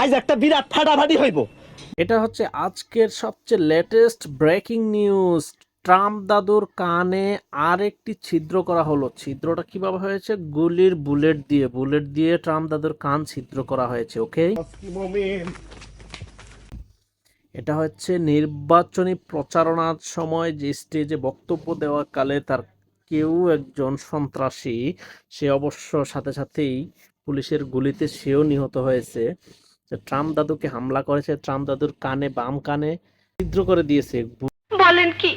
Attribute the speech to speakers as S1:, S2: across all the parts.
S1: আজ একটা বিরাট ফাটাফাটি হইব।
S2: এটা হচ্ছে আজকের সবচেয়ে লেটেস্ট ব্রেকিং নিউজ ট্রাম্প দাদুর কানে আরেকটি ছিদ্র করা হলো। ছিদ্রটা কীভাবে হয়েছে? গুলির বুলেট দিয়ে। বুলেট দিয়ে ট্রাম্প দাদুর কান ছিদ্র করা হয়েছে ওকে এটা হচ্ছে নির্বাচনী প্রচারণার সময় যে স্টেজে বক্তব্য দেওয়া কালে তার কেউ একজন সন্ত্রাসী সে অবশ্য সাথে সাথেই পুলিশের গুলিতে সেও নিহত হয়েছে। যে ট্রাম্প দাদুকে হামলা করেছে ট্রাম্প দাদুর কানে বাম কানে ছিদ্র করে দিয়েছে।
S3: বলেন কি?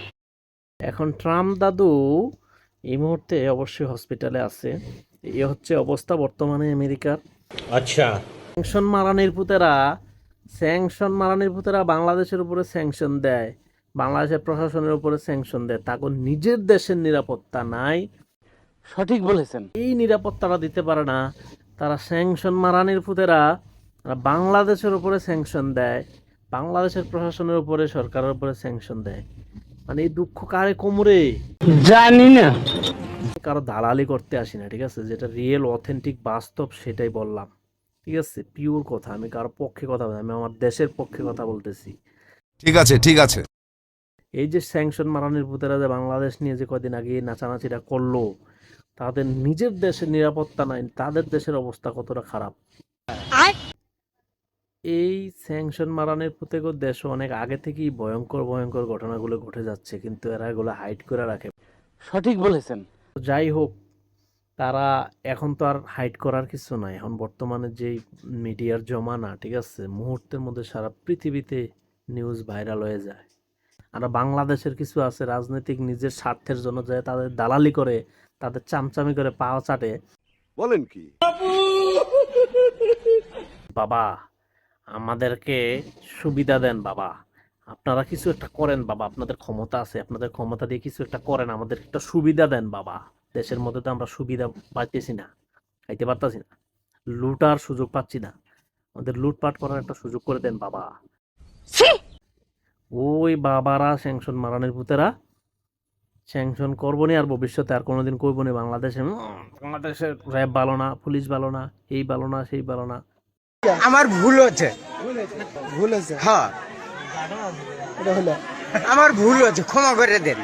S2: এখন ট্রাম্প দাদু এই মুহূর্তে অবশ্যই হসপিটালে আছে। এ হচ্ছে অবস্থা বর্তমানে আমেরিকার।
S1: আচ্ছা।
S2: মারানির পুতেরা স্যাংশন মারানির পুতেরা বাংলাদেশের উপরে স্যাংশন দেয় বাংলাদেশের প্রশাসনের উপরে স্যাংশন দেয়। তাকে নিজের দেশের নিরাপত্তা নাই।
S4: সঠিক বলেছেন।
S2: এই নিরাপত্তাটা দিতে পারে না। তারা স্যাংশন মারানির পুতেরা তারা বাংলাদেশের উপরে স্যাংশন দেয় বাংলাদেশের প্রশাসনের উপরে সরকারের উপরে স্যাংশন দেয়। মানে এই দুঃখ কারে কোমরে?
S4: জানি না।
S2: কারও দালালি করতে আসি না ঠিক আছে? যেটা রিয়েল অথেন্টিক বাস্তব সেটাই বললাম। ঠিক আছে পিওর কথা আমি কারও পক্ষে কথা বলি আমি আমার দেশের পক্ষে কথা বলতেছি।
S5: ঠিক আছে ঠিক আছে।
S2: এই যে স্যাংশন মারানির ভূতেরা যে বাংলাদেশ নিয়ে যে কদিন আগে নাচানাচিটা করল তাদের নিজের দেশের নিরাপত্তা নাই তাদের দেশের অবস্থা কতটা খারাপ? এই স্যাংশন মারানের প্রত্যেক দেশে অনেক আগে থেকেই ভয়ঙ্কর ভয়ঙ্কর ঘটনাগুলো ঘটে যাচ্ছে কিন্তু এরা এগুলো হাইড করে রাখে।
S4: সঠিক বলেছেন।
S2: যাই হোক তারা এখন তো আর হাইড করার কিছু নাই। এখন বর্তমানে যেই মিডিয়ার জমানা ঠিক আছে মুহূর্তের মধ্যে সারা পৃথিবীতে নিউজ ভাইরাল হয়ে যায়। আর বাংলাদেশের কিছু আছে রাজনৈতিক নিজের স্বার্থের জন্য যায় তাদের দালালি করে তাদের চামচামি করে পাওয়া চাটে।
S5: বলেন কি?
S2: বাবা আমাদেরকে সুবিধা দেন বাবা। আপনারা কিছু একটা করেন বাবা আপনাদের ক্ষমতা আছে আপনাদের ক্ষমতা দিয়ে কিছু একটা করেন আমাদের একটা সুবিধা দেন বাবা। দেশের মধ্যে তো আমরা সুবিধা পাইতেছি না খাইতে পারতাছি না লুটার সুযোগ পাচ্ছি না। আমাদের লুটপাট করার একটা সুযোগ করে দেন বাবা। ওই বাবারা স্যাংশন মারানের পুতেরা স্যাংশন করব নি আর ভবিষ্যতে আর কোনোদিন করব নি বাংলাদেশে বাংলাদেশের র্যাব ভালো না পুলিশ ভালো না এই ভালো না সেই ভালো না।
S6: আমার ভুল হচ্ছে ভুল হচ্ছে হ্যাঁ। আমার ভুল হচ্ছে ক্ষমা করে দেন।